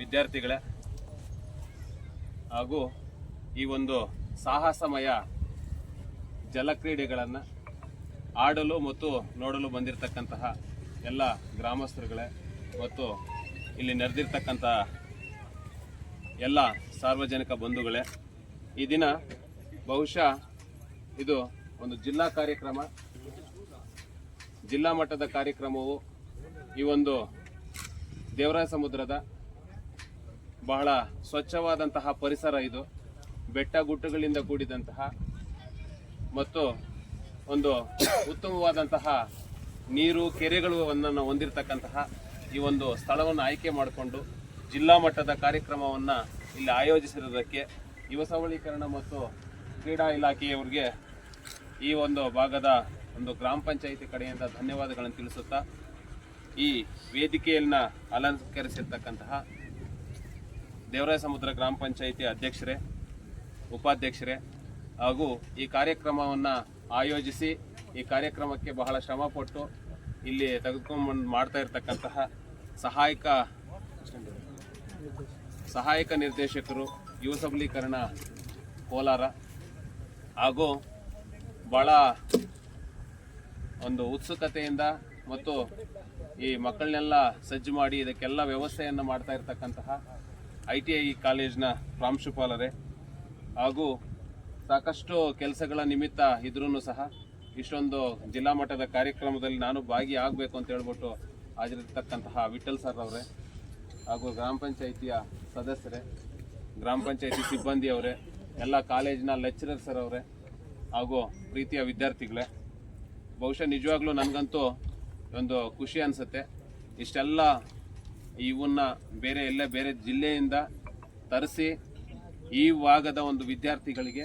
ವಿದ್ಯಾರ್ಥಿಗಳೇ ಹಾಗೂ ಈ ಒಂದು ಸಾಹಸಮಯ ಜಲಕ್ರೀಡೆಗಳನ್ನು ಆಡಲು ಮತ್ತು ನೋಡಲು ಬಂದಿರತಕ್ಕಂತಹ ಎಲ್ಲ ಗ್ರಾಮಸ್ಥರುಗಳೇ ಮತ್ತು ಇಲ್ಲಿ ನೆರೆದಿರ್ತಕ್ಕಂಥ ಎಲ್ಲ ಸಾರ್ವಜನಿಕ ಬಂಧುಗಳೇ, ಈ ದಿನ ಬಹುಶಃ ಇದು ಒಂದು ಜಿಲ್ಲಾ ಕಾರ್ಯಕ್ರಮ. ಜಿಲ್ಲಾ ಮಟ್ಟದ ಕಾರ್ಯಕ್ರಮವು ಈ ಒಂದು ದೇವರಾಯ ಸಮುದ್ರದ ಬಹಳ ಸ್ವಚ್ಛವಾದಂತಹ ಪರಿಸರ ಇದು. ಬೆಟ್ಟ ಗುಡ್ಡಗಳಿಂದ ಕೂಡಿದಂತಹ ಮತ್ತು ಒಂದು ಉತ್ತಮವಾದಂತಹ ನೀರು, ಕೆರೆಗಳು ಅನ್ನು ಹೊಂದಿರತಕ್ಕಂತಹ ಈ ಒಂದು ಸ್ಥಳವನ್ನು ಆಯ್ಕೆ ಮಾಡಿಕೊಂಡು ಜಿಲ್ಲಾ ಮಟ್ಟದ ಕಾರ್ಯಕ್ರಮವನ್ನು ಇಲ್ಲಿ ಆಯೋಜಿಸಿರೋದಕ್ಕೆ ಯುವ ಸಬಲೀಕರಣ ಮತ್ತು ಕ್ರೀಡಾ ಇಲಾಖೆಯವರಿಗೆ ಈ ಒಂದು ಭಾಗದ ಒಂದು ಗ್ರಾಮ ಪಂಚಾಯಿತಿ ಕಡೆಯಿಂದ ಧನ್ಯವಾದಗಳನ್ನು ತಿಳಿಸುತ್ತಾ ಈ ವೇದಿಕೆಯನ್ನು ಅಲಂಕರಿಸಿರ್ತಕ್ಕಂತಹ ದೇವರಾಯ ಸಮುದ್ರ ಗ್ರಾಮ ಪಂಚಾಯಿತಿ ಅಧ್ಯಕ್ಷರೇ, ಉಪಾಧ್ಯಕ್ಷರೇ, ಹಾಗೂ ಈ ಕಾರ್ಯಕ್ರಮವನ್ನು ಆಯೋಜಿಸಿ ಈ ಕಾರ್ಯಕ್ರಮಕ್ಕೆ ಬಹಳ ಶ್ರಮಪಟ್ಟು ಇಲ್ಲಿ ತೆಗೆದುಕೊಂಡು ಮಾಡ್ತಾ ಇರತಕ್ಕಂತಹ ಸಹಾಯಕ ಸಹಾಯಕ ನಿರ್ದೇಶಕರು, ಯುವ ಸಬಲೀಕರಣ ಕೋಲಾರ, ಹಾಗೂ ಭಾಳ ಒಂದು ಉತ್ಸುಕತೆಯಿಂದ ಮತ್ತು ಈ ಮಕ್ಕಳನ್ನೆಲ್ಲ ಸಜ್ಜು ಮಾಡಿ ಇದಕ್ಕೆಲ್ಲ ವ್ಯವಸ್ಥೆಯನ್ನು ಮಾಡ್ತಾ ಇರತಕ್ಕಂತಹ ಐ ಟಿ ಐ ಕಾಲೇಜ್ನ ಪ್ರಾಂಶುಪಾಲರೇ ಹಾಗೂ ಸಾಕಷ್ಟು ಕೆಲಸಗಳ ನಿಮಿತ್ತ ಇದ್ರೂ ಸಹ ಇಷ್ಟೊಂದು ಜಿಲ್ಲಾ ಮಟ್ಟದ ಕಾರ್ಯಕ್ರಮದಲ್ಲಿ ನಾನು ಭಾಗಿಯಾಗಬೇಕು ಅಂತ ಹೇಳ್ಬಿಟ್ಟು ಹಾಜರಿರ್ತಕ್ಕಂತಹ ವಿಠಲ್ ಸರ್ ಅವರೇ ಹಾಗೂ ಗ್ರಾಮ ಪಂಚಾಯಿತಿಯ ಸದಸ್ಯರೇ, ಗ್ರಾಮ ಪಂಚಾಯಿತಿ ಸಿಬ್ಬಂದಿಯವರೇ ಎಲ್ಲ ಕಾಲೇಜಿನ ಲೆಕ್ಚರರ್ ಸರ್ ಅವರೇ ಹಾಗೂ ಪ್ರೀತಿಯ ವಿದ್ಯಾರ್ಥಿಗಳೇ. ಬಹುಶಃ ನಿಜವಾಗ್ಲೂ ನನಗಂತೂ ಒಂದು ಖುಷಿ ಅನಿಸುತ್ತೆ. ಇಷ್ಟೆಲ್ಲ ಇವನ್ನ ಬೇರೆ ಎಲ್ಲ ಬೇರೆ ಜಿಲ್ಲೆಯಿಂದ ತರಿಸಿ ಈ ಭಾಗದ ಒಂದು ವಿದ್ಯಾರ್ಥಿಗಳಿಗೆ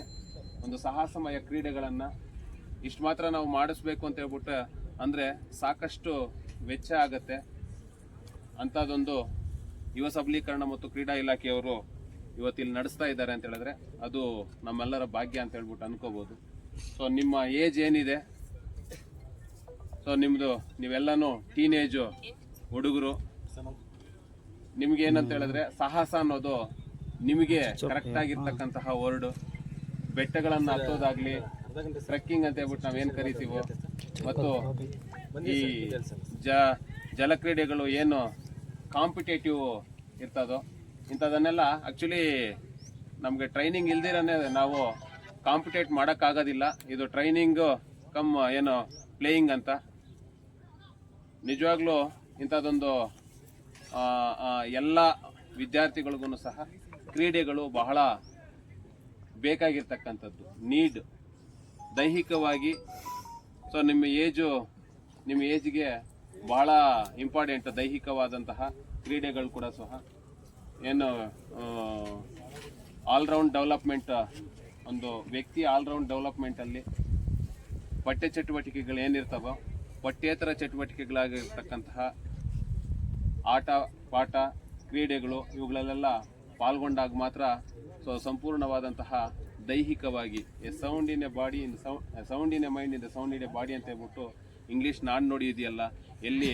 ಒಂದು ಸಾಹಸಮಯ ಕ್ರೀಡೆಗಳನ್ನು ಇಷ್ಟು ಮಾತ್ರ ನಾವು ಮಾಡಿಸ್ಬೇಕು ಅಂತ ಹೇಳ್ಬಿಟ್ಟು ಅಂದರೆ ಸಾಕಷ್ಟು ವೆಚ್ಚ ಆಗತ್ತೆ. ಅಂಥದ್ದೊಂದು ಯುವ ಸಬಲೀಕರಣ ಮತ್ತು ಕ್ರೀಡಾ ಇಲಾಖೆಯವರು ಇವತ್ತಿಲ್ಲಿ ನಡೆಸ್ತಾ ಇದ್ದಾರೆ ಅಂತ ಹೇಳಿದ್ರೆ ಅದು ನಮ್ಮೆಲ್ಲರ ಭಾಗ್ಯ ಅಂತ ಹೇಳ್ಬಿಟ್ಟು ಅನ್ಕೋಬೋದು. ಸೊ ನಿಮ್ಮ ಏಜ್ ಏನಿದೆ? ಸೊ ನಿಮ್ಮದು ನೀವೆಲ್ಲನೂ ಟೀನೇಜು ಹುಡುಗರು. ನಿಮ್ಗೆ ಏನಂತ ಹೇಳಿದ್ರೆ ಸಾಹಸ ಅನ್ನೋದು ನಿಮಗೆ ಕರೆಕ್ಟ್ ಆಗಿರ್ತಕ್ಕಂತಹ ವರ್ಡ್ ಬೆಟ್ಟಗಳನ್ನು ಹತ್ತೋದಾಗ್ಲಿ ಟ್ರೆಕ್ಕಿಂಗ್ ಅಂತ ಹೇಳ್ಬಿಟ್ಟು ನಾವೇನ್ ಕರಿತೀವೋ ಮತ್ತು ಈ ಜ ಜಲಕ್ರೀಡೆಗಳು ಏನು ಕಾಂಪಿಟೇಟಿವ್ ಇರ್ತದೋ ಇಂಥದನ್ನೆಲ್ಲ ಆಕ್ಚುಲಿ ನಮಗೆ ಟ್ರೈನಿಂಗ್ ಇಲ್ದಿರನೇ ನಾವು ಕಾಂಪಿಟೇಟ್ ಮಾಡೋಕ್ಕಾಗೋದಿಲ್ಲ. ಇದು ಟ್ರೈನಿಂಗು ಕಮ್ ಏನು ಪ್ಲೇಯಿಂಗ್ ಅಂತ. ನಿಜವಾಗ್ಲೂ ಇಂಥದ್ದೊಂದು ಎಲ್ಲ ವಿದ್ಯಾರ್ಥಿಗಳಿಗೂ ಸಹ ಕ್ರೀಡೆಗಳು ಬಹಳ ಬೇಕಾಗಿರ್ತಕ್ಕಂಥದ್ದು. ನೀಡ್. ದೈಹಿಕವಾಗಿ ಸೊ ನಿಮ್ಮ ಏಜು, ನಿಮ್ಮ ಏಜ್ಗೆ ಬಹಳ ಇಂಪಾರ್ಟೆಂಟ್, ದೈಹಿಕವಾದಂತಹ ಕ್ರೀಡೆಗಳು ಕೂಡ ಸಹ ಏನು ಆಲ್ರೌಂಡ್ ಡೆವಲಪ್ಮೆಂಟ್ ಒಂದು ವ್ಯಕ್ತಿ ಆಲ್ರೌಂಡ್ ಡೆವಲಪ್ಮೆಂಟಲ್ಲಿ ಪಠ್ಯ ಚಟುವಟಿಕೆಗಳು ಏನಿರ್ತಾವೋ ಪಠ್ಯೇತರ ಚಟುವಟಿಕೆಗಳಾಗಿರ್ತಕ್ಕಂತಹ ಆಟ, ಪಾಠ, ಕ್ರೀಡೆಗಳು ಇವುಗಳಲ್ಲೆಲ್ಲ ಪಾಲ್ಗೊಂಡಾಗ ಮಾತ್ರ ಸೊ, ಸಂಪೂರ್ಣವಾದಂತಹ ದೈಹಿಕವಾಗಿ, a sound in a body in sound in a mind in sound in a body ಅಂತ ಹೇಳ್ಬಿಟ್ಟು ಇಂಗ್ಲೀಷ್ ನಾಡು ನೋಡಿ ಇದೆಯಲ್ಲ ಎಲ್ಲಿ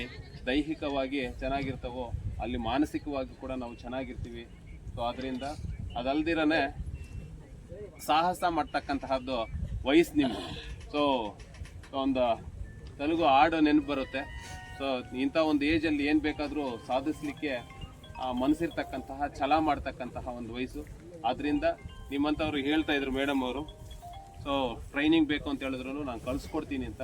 ದೈಹಿಕವಾಗಿ ಚೆನ್ನಾಗಿರ್ತವೋ, ಅಲ್ಲಿ ಮಾನಸಿಕವಾಗಿ ಕೂಡ ನಾವು ಚೆನ್ನಾಗಿರ್ತೀವಿ. ಸೊ ಅದರಿಂದ ಅದಲ್ದಿರನೇ ಸಾಹಸ ಮಾಡ್ತಕ್ಕಂತಹದ್ದು ವಯಸ್ಸು ನಿಮ್ಮ ಸೊ ಒಂದು ತೆಲುಗು ಹಾಡು ನೆನಪು ಬರುತ್ತೆ. ಸೊ ಇಂಥ ಒಂದು ಏಜಲ್ಲಿ ಏನು ಬೇಕಾದರೂ ಸಾಧಿಸ್ಲಿಕ್ಕೆ ಆ, ಮನಸ್ಸಿರ್ತಕ್ಕಂತಹ ಛಲ ಮಾಡ್ತಕ್ಕಂತಹ ಒಂದು ವಯಸ್ಸು. ಆದ್ದರಿಂದ ನಿಮ್ಮಂಥವ್ರು ಹೇಳ್ತಾ ಇದ್ರು ಮೇಡಮ್ ಅವರು. ಸೊ ಟ್ರೈನಿಂಗ್ ಬೇಕು ಅಂತ ಹೇಳಿದ್ರು ನಾನು ಕಳಿಸ್ಕೊಡ್ತೀನಿ ಅಂತ.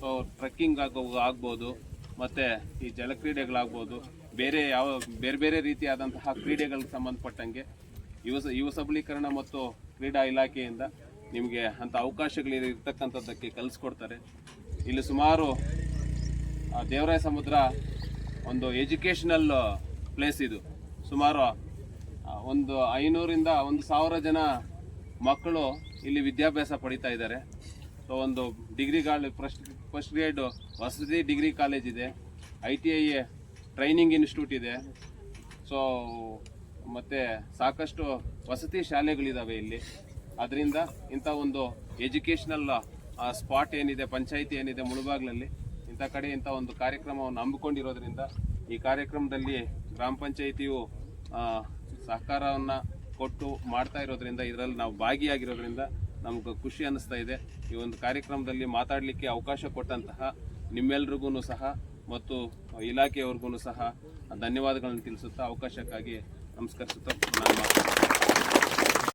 ಸೊ ಟ್ರೆಕ್ಕಿಂಗ್ ಆಗೋ ಆಗ್ಬೋದು ಮತ್ತು ಈ ಜಲಕ್ರೀಡೆಗಳಾಗ್ಬೋದು ಬೇರೆ ಯಾವ ಬೇರೆ ಬೇರೆ ರೀತಿಯಾದಂತಹ ಕ್ರೀಡೆಗಳಿಗೆ ಸಂಬಂಧಪಟ್ಟಂಗೆ ಯುವ ಯುವ ಸಬಲೀಕರಣ ಮತ್ತು ಕ್ರೀಡಾ ಇಲಾಖೆಯಿಂದ ನಿಮಗೆ ಅಂಥ ಅವಕಾಶಗಳಿರ್ತಕ್ಕಂಥದ್ದಕ್ಕೆ ಕಲಿಸ್ಕೊಡ್ತಾರೆ. ಇಲ್ಲಿ ಸುಮಾರು ದೇವರಾಯ ಸಮುದ್ರ ಒಂದು ಎಜುಕೇಷನಲ್ ಪ್ಲೇಸ್ ಇದು. ಸುಮಾರು ಒಂದು ಐನೂರಿಂದ ಒಂದು ಸಾವಿರ ಜನ ಮಕ್ಕಳು ಇಲ್ಲಿ ವಿದ್ಯಾಭ್ಯಾಸ ಪಡಿತಾ ಇದ್ದಾರೆ. ಸೊ ಒಂದು degree college first first grade ವಸತಿ ಡಿಗ್ರಿ ಕಾಲೇಜ್ ಇದೆ. I T I training institute ಇದೆ. ಸೊ ಮತ್ತು ಸಾಕಷ್ಟು ವಸತಿ ಶಾಲೆಗಳಿದ್ದಾವೆ ಇಲ್ಲಿ. ಅದರಿಂದ ಇಂಥ ಒಂದು ಎಜುಕೇಷ್ನಲ್ ಸ್ಪಾಟ್ ಏನಿದೆ, ಪಂಚಾಯಿತಿ ಏನಿದೆ ಮುಳುಬಾಗ್ಲಲ್ಲಿ ಇಂಥ ಕಡೆ ಇಂಥ ಒಂದು ಕಾರ್ಯಕ್ರಮವನ್ನು ಹಮ್ಮಿಕೊಂಡಿರೋದ್ರಿಂದ ಈ ಕಾರ್ಯಕ್ರಮದಲ್ಲಿ ಗ್ರಾಮ ಪಂಚಾಯಿತಿಯು ಸಹಕಾರವನ್ನು ಕೊಟ್ಟು ಮಾಡ್ತಾ ಇರೋದ್ರಿಂದ, ಇದರಲ್ಲಿ ನಾವು ಭಾಗಿಯಾಗಿರೋದ್ರಿಂದ ನಮ್ಗೆ ಖುಷಿ ಅನ್ನಿಸ್ತಾ ಇದೆ. ಈ ಒಂದು ಕಾರ್ಯಕ್ರಮದಲ್ಲಿ ಮಾತಾಡಲಿಕ್ಕೆ ಅವಕಾಶ ಕೊಟ್ಟಂತಹ ನಿಮ್ಮೆಲ್ರಿಗೂ ಸಹ ಮತ್ತು ಇಲಾಖೆಯವ್ರಿಗೂ ಸಹ ಧನ್ಯವಾದಗಳನ್ನು ತಿಳಿಸುತ್ತಾ ಅವಕಾಶಕ್ಕಾಗಿ ನಮಸ್ಕರಿಸುತ್ತಾ ನಾನು